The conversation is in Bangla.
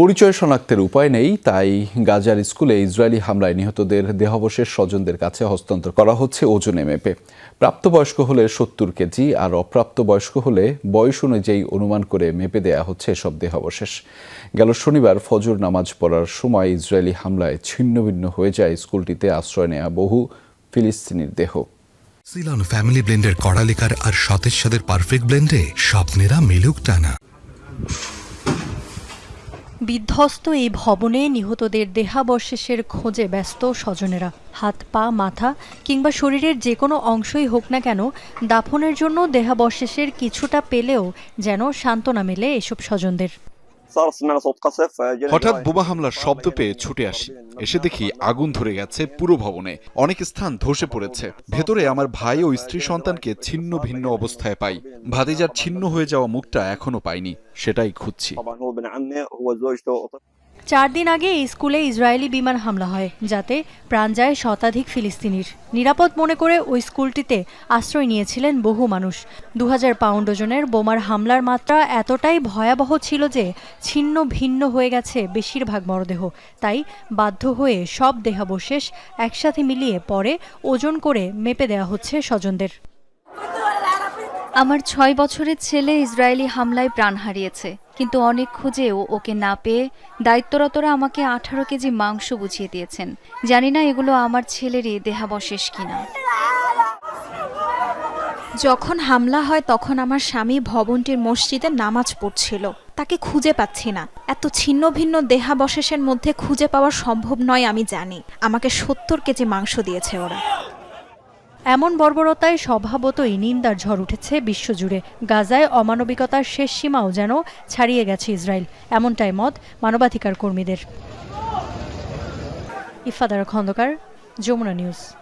পরিচয় শনাক্তের উপায় নেই, তাই গাজার স্কুলে ইসরায়েলি হামলায় নিহতদের দেহাবশেষ স্বজনদের কাছে হস্তান্তর করা হচ্ছে ওজনে মেপে প্রাপ্তবয়স্ক হলে সত্তর কেজি আর অপ্রাপ্তবয়স্ক হলে বয়স অনুযায়ী অনুমান করে মেপে দেয়া হচ্ছে এসব দেহাবশেষ। গেল শনিবার ফজর নামাজ পড়ার সময় ইসরায়েলি হামলায় ছিন্নভিন্ন হয়ে যায় স্কুলটিতে আশ্রয় নেয়া বহু ফিলিস্তিনির দেহ। সিলন ফ্যামিলি ব্লেন্ডের কড়ালিকার আর সতেজ সাদের পারফেক্ট ব্লেন্ডে স্বপ্নেরা মিলুক টানা। বিধ্বস্ত এই ভবনে নিহতদের দেহাবশেষের খোঁজে ব্যস্ত স্বজনেরা। হাত, পা, মাথা কিংবা শরীরের যে কোনো অংশই হোক না কেন, দাফনের জন্য দেহাবশেষের কিছুটা পেলেও যেন সান্ত্বনা মেলে এসব স্বজনদের। হঠাৎ বোমা হামলার শব্দ পেয়ে ছুটে আসি। এসে দেখি আগুন ধরে গেছে পুরো ভবনে। অনেক স্থান ধসে পড়েছে। ভেতরে আমার ভাই ও স্ত্রী সন্তানকে ছিন্ন ভিন্ন অবস্থায় পাই। ভাতিজার ছিন্ন হয়ে যাওয়া মুখটা এখনও পাইনি। সেটাই খুঁজছি। চার দিন আগে এই স্কুলে ইসরায়েলি বিমান হামলা হয়, যাতে প্রাণ যায় শতাধিক ফিলিস্তিনির। নিরাপদ মনে করে ওই স্কুলটিতে আশ্রয় নিয়েছিলেন বহু মানুষ। দু হাজার পাউন্ড ওজনের বোমার হামলার মাত্রা এতটাই ভয়াবহ ছিল যে ছিন্ন ভিন্ন হয়ে গেছে বেশিরভাগ মরদেহ। তাই বাধ্য হয়ে সব দেহাবশেষ একসাথে মিলিয়ে পরে ওজন করে মেপে দেওয়া হচ্ছে স্বজনদের। আমার ছয় বছরের ছেলে ইসরায়েলি হামলায় প্রাণ হারিয়েছে, কিন্তু অনেক খুঁজেও ওকে না পেয়ে দায়িত্বরতরা আমাকে আঠারো কেজি মাংস বুঝিয়ে দিয়েছেন। জানি না এগুলো আমার ছেলেরই দেহাবশেষ কিনা। যখন হামলা হয় তখন আমার স্বামী ভবনটির মসজিদে নামাজ পড়ছিল। তাকে খুঁজে পাচ্ছি না। এত ছিন্ন ভিন্ন দেহাবশেষের মধ্যে খুঁজে পাওয়া সম্ভব নয় আমি জানি। আমাকে সত্তর কেজি মাংস দিয়েছে ওরা। এমন বর্বরতায় স্বভাবতই নিন্দার ঝড় উঠেছে বিশ্বজুড়ে। গাজায় অমানবিকতার শেষ সীমাও যেন ছাড়িয়ে গেছে ইসরায়েল। এমনটাই মত মানবাধিকার কর্মীদের। ইফাদার খন্দকার, যমুনা নিউজ।